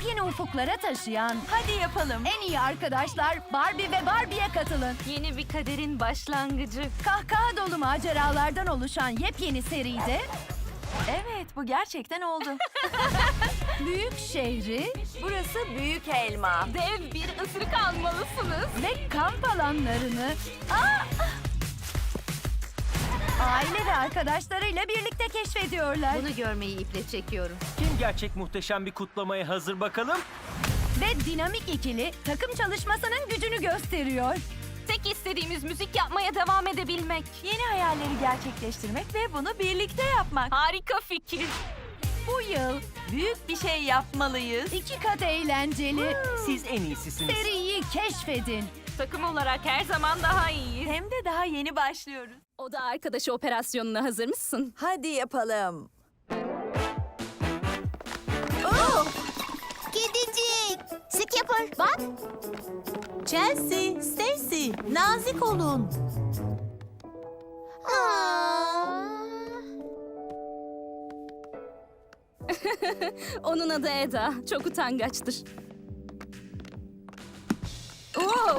yepyeni ufuklara taşıyan Hadi yapalım. en iyi arkadaşlar Barbie ve Barbie'ye katılın. Yeni bir kaderin başlangıcı. Kahkaha dolu maceralardan oluşan yepyeni seride Evet, bu gerçekten oldu. büyük şehri Burası Büyük Elma. Dev bir ısırık almalısınız. ve kamp alanlarını Aa! Aile ve arkadaşlarıyla birlikte keşfediyorlar. Bunu görmeyi iple çekiyorum. Kim gerçek muhteşem bir kutlamaya hazır bakalım? Ve dinamik ikili takım çalışmasının gücünü gösteriyor. Tek istediğimiz müzik yapmaya devam edebilmek. Yeni hayalleri gerçekleştirmek ve bunu birlikte yapmak. Harika fikir. Bu yıl Büyük bir şey yapmalıyız. iki kat eğlenceli Siz en iyisisiniz. seriyi keşfedin. Takım olarak her zaman daha iyiyiz. Hem de daha yeni başlıyoruz. Oda arkadaşı operasyonuna hazır mısın? Hadi yapalım. Kedicik. Sık yapar. Bak. Chelsea, Stacy, nazik olun. Aa. Onun adı Eda. Çok utangaçtır. Oo!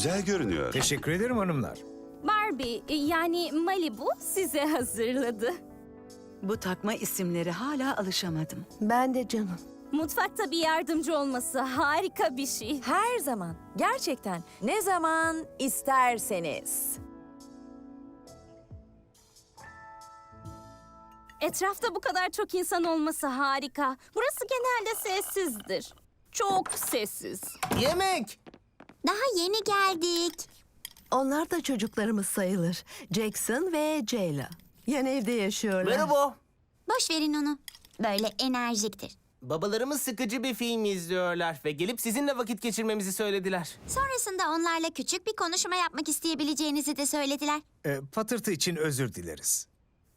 Güzel görünüyor. Teşekkür ederim hanımlar. Barbie yani Malibu size hazırladı. Bu takma isimleri hala alışamadım. Ben de canım. Mutfakta bir yardımcı olması harika bir şey. Her zaman. Gerçekten. Ne zaman isterseniz. Etrafta bu kadar çok insan olması harika. Burası genelde sessizdir. Çok sessiz. Yemek. Daha yeni geldik. Onlar da çocuklarımız sayılır. Jackson ve Jayla. Yan evde yaşıyorlar. Merhaba. Boş verin onu. Böyle enerjiktir. Babalarımız sıkıcı bir film izliyorlar ve gelip sizinle vakit geçirmemizi söylediler. Sonrasında onlarla küçük bir konuşma yapmak isteyebileceğinizi de söylediler. Ee, patırtı için özür dileriz.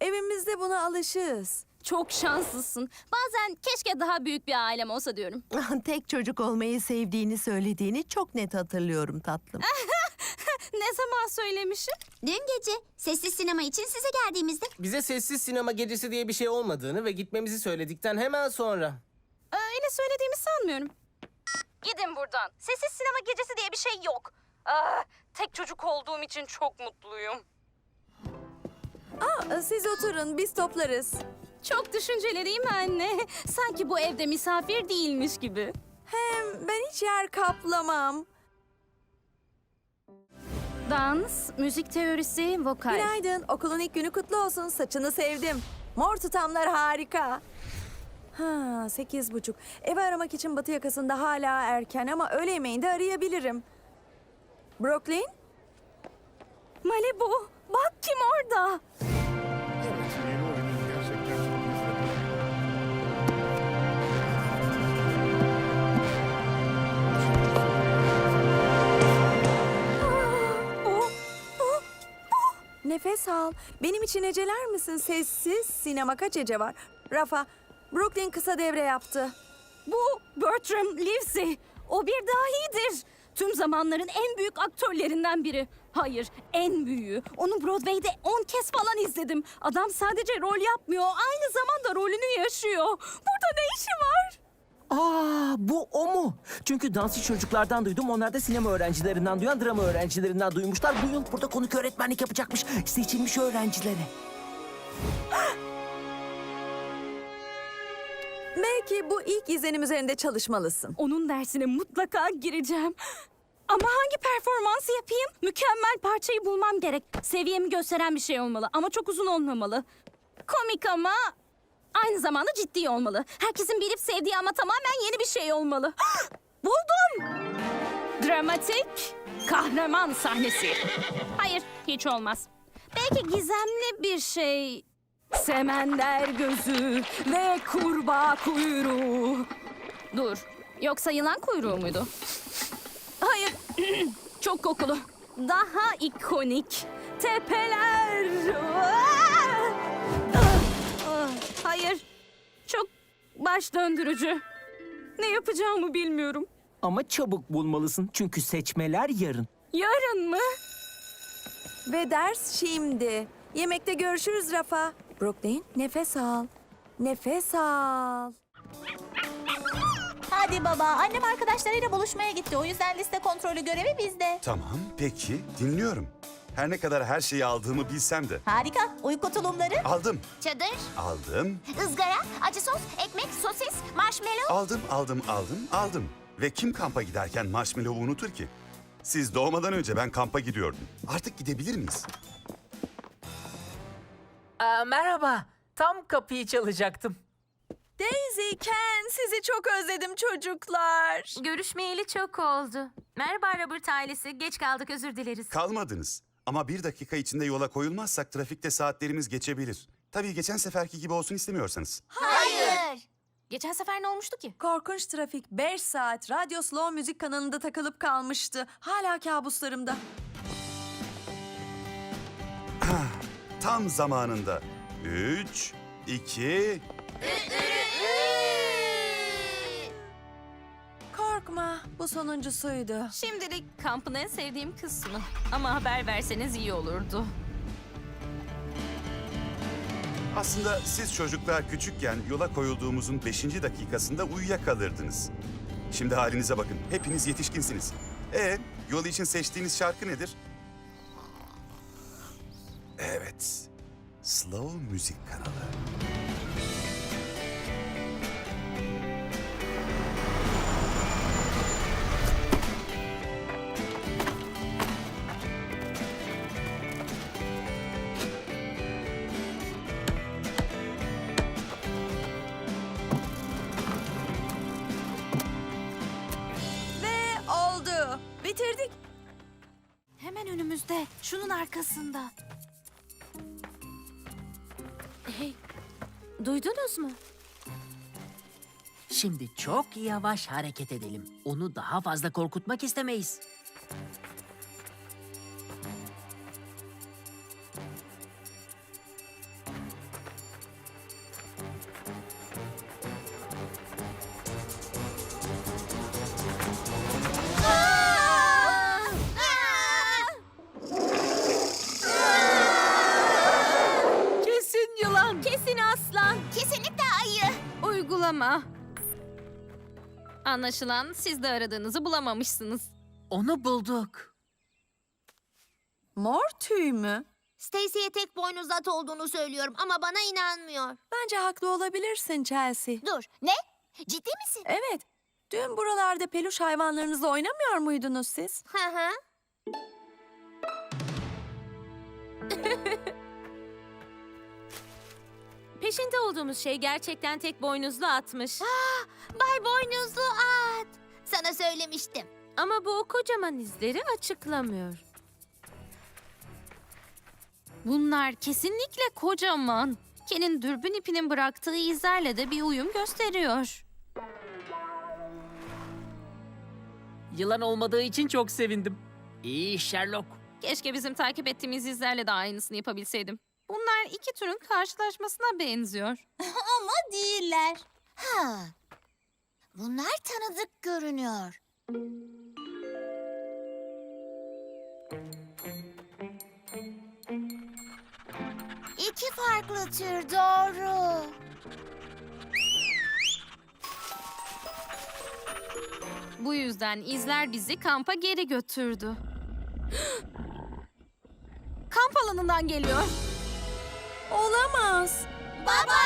Evimizde buna alışığız. Çok şanslısın. Bazen keşke daha büyük bir ailem olsa diyorum. Tek çocuk olmayı sevdiğini söylediğini çok net hatırlıyorum tatlım. Ne zaman söylemişim? Dün gece sessiz sinema için size geldiğimizde Bize sessiz sinema gecesi diye bir şey olmadığını ve gitmemizi söyledikten hemen sonra. Öyle söylediğimi sanmıyorum. Gidin buradan. Sessiz sinema gecesi diye bir şey yok. Ah, tek çocuk olduğum için çok mutluyum. Aa, siz oturun, biz toplarız. Çok düşünceli değil mi anne? Sanki bu evde misafir değilmiş gibi. Hem ben hiç yer kaplamam. Dans, müzik teorisi, vokal. Günaydın, okulun ilk günü kutlu olsun. Saçını sevdim. Mor tutamlar harika. Ha, sekiz buçuk. Ev aramak için batı yakasında hala erken ama öğle yemeğinde arayabilirim. Brooklyn? Malibu, bak kim orada. Nefes al. Benim için eceler misin? Sessiz sinema kaç ece var? Rafa, Brooklyn kısa devre yaptı. Bu Bertram Livesey. O bir dahidir. Tüm zamanların en büyük aktörlerinden biri. Hayır, en büyüğü. Onu Broadway'de 10 kez falan izledim. Adam sadece rol yapmıyor, aynı zamanda rolünü yaşıyor. Burada ne işi var? Aa, bu o mu? Çünkü dansçı çocuklardan duydum. Onlar da sinema öğrencilerinden duyan drama öğrencilerinden duymuşlar. Bu yıl burada konuk öğretmenlik yapacakmış. Seçilmiş öğrencilere. Belki bu ilk izlenim üzerinde çalışmalısın. Onun dersine mutlaka gireceğim. Ama hangi performansı yapayım? Mükemmel parçayı bulmam gerek. Seviyemi gösteren bir şey olmalı ama çok uzun olmamalı. Komik ama aynı zamanda ciddi olmalı. Herkesin bilip sevdiği ama tamamen yeni bir şey olmalı. Buldum! Dramatik kahraman sahnesi. Hayır, hiç olmaz. Belki gizemli bir şey. Semender gözü ve kurbağa kuyruğu. Dur, yoksa yılan kuyruğu muydu? Hayır, çok kokulu. Daha ikonik. Tepeler. Ah! Baş döndürücü. Ne yapacağımı bilmiyorum. Ama çabuk bulmalısın çünkü seçmeler yarın. Yarın mı? Ve ders şimdi. Yemekte görüşürüz Rafa. Brooklyn nefes al. Nefes al. Hadi baba, annem arkadaşlarıyla buluşmaya gitti. O yüzden liste kontrolü görevi bizde. Tamam, peki. Dinliyorum. Her ne kadar her şeyi aldığımı bilsem de. Harika. Uyku tulumları. Aldım, Çadır, aldım, ızgara, acı sos, ekmek, sosis, marshmallow. aldım, aldım, aldım, aldım. Ve kim kampa giderken marshmallow'u unutur ki? Siz doğmadan önce ben kampa gidiyordum. Artık gidebilir miyiz? merhaba. Tam kapıyı çalacaktım. Daisy, Ken sizi çok özledim çocuklar. Görüşmeyeli çok oldu. Merhaba Robert ailesi. Geç kaldık özür dileriz. Kalmadınız. Ama bir dakika içinde yola koyulmazsak trafikte saatlerimiz geçebilir. Tabii geçen seferki gibi olsun istemiyorsanız. Hayır. Geçen sefer ne olmuştu ki? Korkunç trafik 5 saat radyo slow müzik kanalında takılıp kalmıştı. Hala kabuslarımda. Tam zamanında. Üç, iki... Korkma bu sonuncusuydu. Şimdilik kampın en sevdiğim kısmı. Ama haber verseniz iyi olurdu. Aslında siz çocuklar küçükken yola koyulduğumuzun beşinci dakikasında uyuyakalırdınız. Şimdi halinize bakın. Hepiniz yetişkinsiniz. E yol için seçtiğiniz şarkı nedir? Evet. Slow Müzik kanalı. Önümüzde. Şunun arkasında. Hey, duydunuz mu? Şimdi çok yavaş hareket edelim. Onu daha fazla korkutmak istemeyiz. Uygulama. Anlaşılan siz de aradığınızı bulamamışsınız. Onu bulduk. Mor tüy mü? Stacy'ye tek boynuz at olduğunu söylüyorum ama bana inanmıyor. Bence haklı olabilirsin Chelsea. Dur, ne? Ciddi misin? Evet. Dün buralarda peluş hayvanlarınızla oynamıyor muydunuz siz? Hı hı. Peşinde olduğumuz şey gerçekten tek boynuzlu atmış. Bay boynuzlu at. Sana söylemiştim. Ama bu o kocaman izleri açıklamıyor. Bunlar kesinlikle kocaman. Ken'in dürbün ipinin bıraktığı izlerle de bir uyum gösteriyor. Yılan olmadığı için çok sevindim. İyi iş Sherlock. Keşke bizim takip ettiğimiz izlerle de aynısını yapabilseydim. Bunlar iki türün karşılaşmasına benziyor. Ama değiller. Ha. Bunlar tanıdık görünüyor. İki farklı tür doğru. Bu yüzden izler bizi kampa geri götürdü. Kamp alanından geliyor. Olamaz. Baba!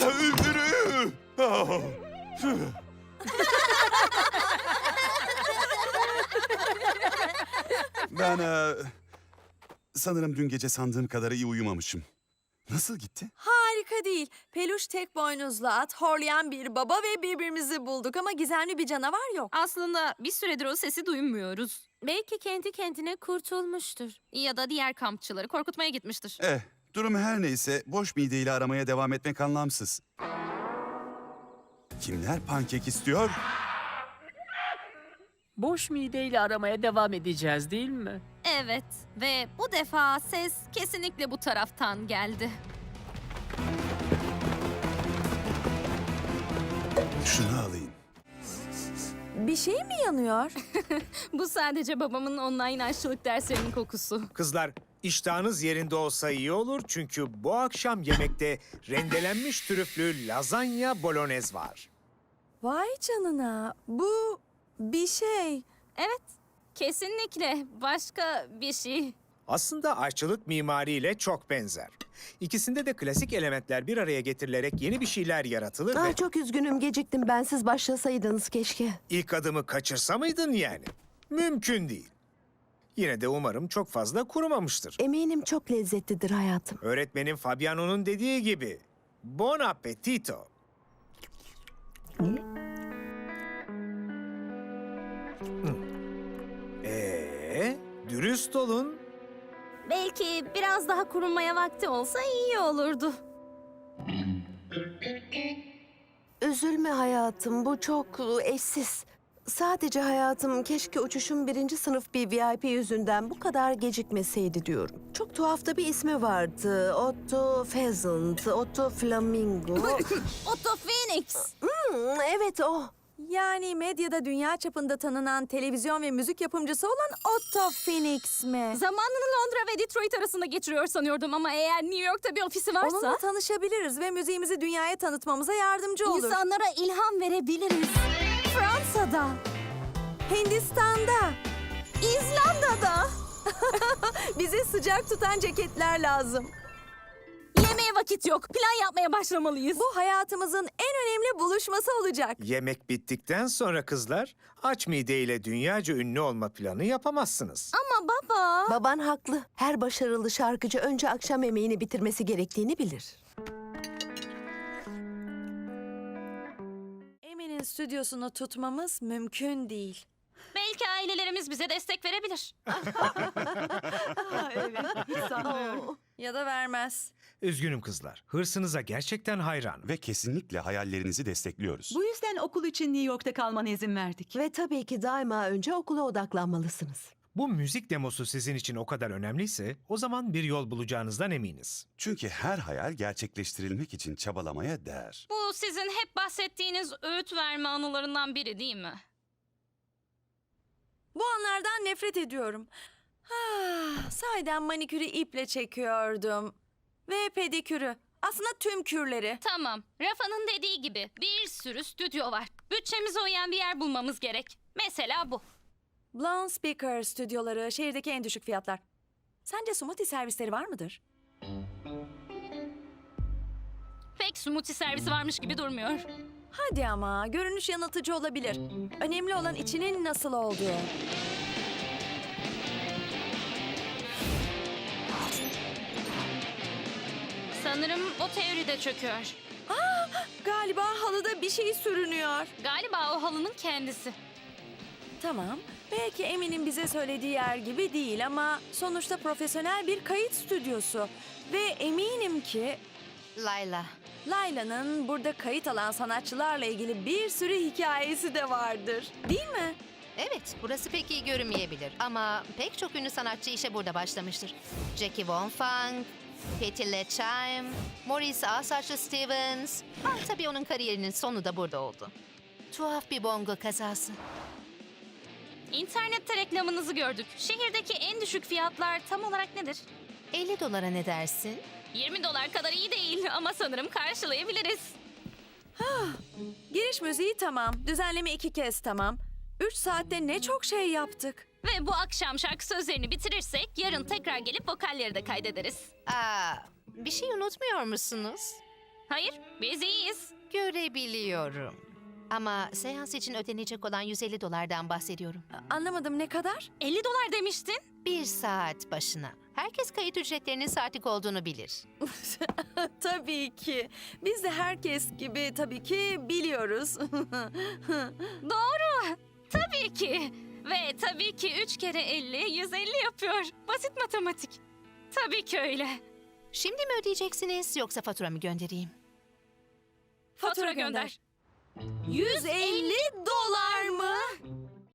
Öldürü! Oh. ben e, sanırım dün gece sandığım kadar iyi uyumamışım. Nasıl gitti? Harika değil. Peluş tek boynuzlu at, horlayan bir baba ve birbirimizi bulduk ama gizemli bir canavar yok. Aslında bir süredir o sesi duymuyoruz. Belki kendi kendine kurtulmuştur. Ya da diğer kampçıları korkutmaya gitmiştir. Eh, durum her neyse boş mideyle aramaya devam etmek anlamsız. Kimler pankek istiyor? Boş mideyle aramaya devam edeceğiz değil mi? Evet ve bu defa ses kesinlikle bu taraftan geldi. Şunu alayım. Bir şey mi yanıyor? Bu sadece babamın online aşçılık derslerinin kokusu. Kızlar, iştahınız yerinde olsa iyi olur çünkü bu akşam yemekte rendelenmiş trüflü lazanya bolognese var. Vay canına. Bu bir şey. Evet, kesinlikle başka bir şey. Aslında aşçılık mimariyle çok benzer. İkisinde de klasik elementler bir araya getirilerek yeni bir şeyler yaratılır ve Ah, çok üzgünüm geciktim. Bensiz başlasaydınız keşke. ilk adımı kaçırsa mıydın yani? Mümkün değil. Yine de umarım çok fazla kurumamıştır. Eminim çok lezzetlidir hayatım. Öğretmenim Fabiano'nun dediği gibi. Bon appetito. Dürüst olun. Belki biraz daha kurumaya vakti olsa iyi olurdu. Üzülme hayatım, bu çok eşsiz. Sadece hayatım keşke uçuşum birinci sınıf bir VIP yüzünden bu kadar gecikmeseydi diyorum. Çok tuhaf da bir ismi vardı. Otto Pheasant, Otto Flamingo. Otto Phoenix. Hmm, evet o. Yani medyada dünya çapında tanınan televizyon ve müzik yapımcısı olan Otto Phoenix mi? Zamanını Londra ve Detroit arasında geçiriyor sanıyordum ama eğer New York'ta bir ofisi varsa... Onunla tanışabiliriz ve müziğimizi dünyaya tanıtmamıza yardımcı olur. insanlara ilham verebiliriz. Fransa'da, Hindistan'da İzlanda'da. bize sıcak tutan ceketler lazım. Yemeğe vakit yok. Plan yapmaya başlamalıyız. Bu hayatımızın en önemli buluşması olacak. Yemek bittikten sonra kızlar aç mideyle dünyaca ünlü olma planı yapamazsınız. Ama baba... Baban haklı. Her başarılı şarkıcı önce akşam yemeğini bitirmesi gerektiğini bilir. Emin'in stüdyosunu tutmamız mümkün değil. Belki ailelerimiz bize destek verebilir. Ya da vermez. Üzgünüm kızlar. Hırsınıza gerçekten hayranım. Ve kesinlikle hayallerinizi destekliyoruz. Bu yüzden okul için New York'ta kalmana izin verdik. Ve tabii ki daima önce okula odaklanmalısınız. Bu müzik demosu sizin için o kadar önemliyse o zaman bir yol bulacağınızdan eminiz. Çünkü her hayal gerçekleştirilmek için çabalamaya değer. Bu sizin hep bahsettiğiniz öğüt verme anılarından biri değil mi? Bu anlardan nefret ediyorum. Ah, sahiden manikürü iple çekiyordum. Ve pedikürü. Aslında tüm kürleri. Tamam. Rafa'nın dediği gibi bir sürü stüdyo var. Bütçemize uyan bir yer bulmamız gerek. Mesela bu. Blonde Speaker stüdyoları şehirdeki en düşük fiyatlar. Sence smoothie servisleri var mıdır? Pek smoothie servisi varmış gibi durmuyor. Hadi ama görünüş yanıltıcı olabilir. Önemli olan içinin nasıl olduğu. Sanırım o teori de çöküyor. Galiba halıda bir şey sürünüyor. Galiba o halının kendisi. Tamam. Belki Emin'in bize söylediği yer gibi değil ama sonuçta profesyonel bir kayıt stüdyosu. Ve eminim ki Layla. Layla'nın burada kayıt alan sanatçılarla ilgili bir sürü hikayesi de vardır. Değil mi? Evet, burası pek iyi görünmeyebilir ama pek çok ünlü sanatçı işe burada başlamıştır. Jackie Von Funk, Patti LaChaime, Maurice Asaçlı Stevens. Ah, tabii onun kariyerinin sonu da burada oldu. Tuhaf bir bongo kazası. İnternette reklamınızı gördük. Şehirdeki en düşük fiyatlar tam olarak nedir? 50 dolara ne dersin? 20 dolar kadar iyi değil ama sanırım karşılayabiliriz. Giriş müziği tamam. Düzenleme iki kez tamam. Üç saatte ne çok şey yaptık. Ve bu akşam şarkı sözlerini bitirirsek yarın tekrar gelip vokalleri de kaydederiz. Aa, bir şey unutmuyor musunuz? Hayır, biz iyiyiz. Görebiliyorum. Ama seans için ödenecek olan 150 dolardan bahsediyorum. Anlamadım ne kadar? 50 dolar demiştin. Bir saat başına. Herkes kayıt ücretlerinin saatlik olduğunu bilir. tabii ki. Biz de herkes gibi tabii ki biliyoruz. Doğru. Tabii ki. Ve tabii ki 3 kere 50, 150 yapıyor. Basit matematik. Tabii ki öyle. Şimdi mi ödeyeceksiniz yoksa fatura mı göndereyim? Fatura, gönder. 150 dolar mı?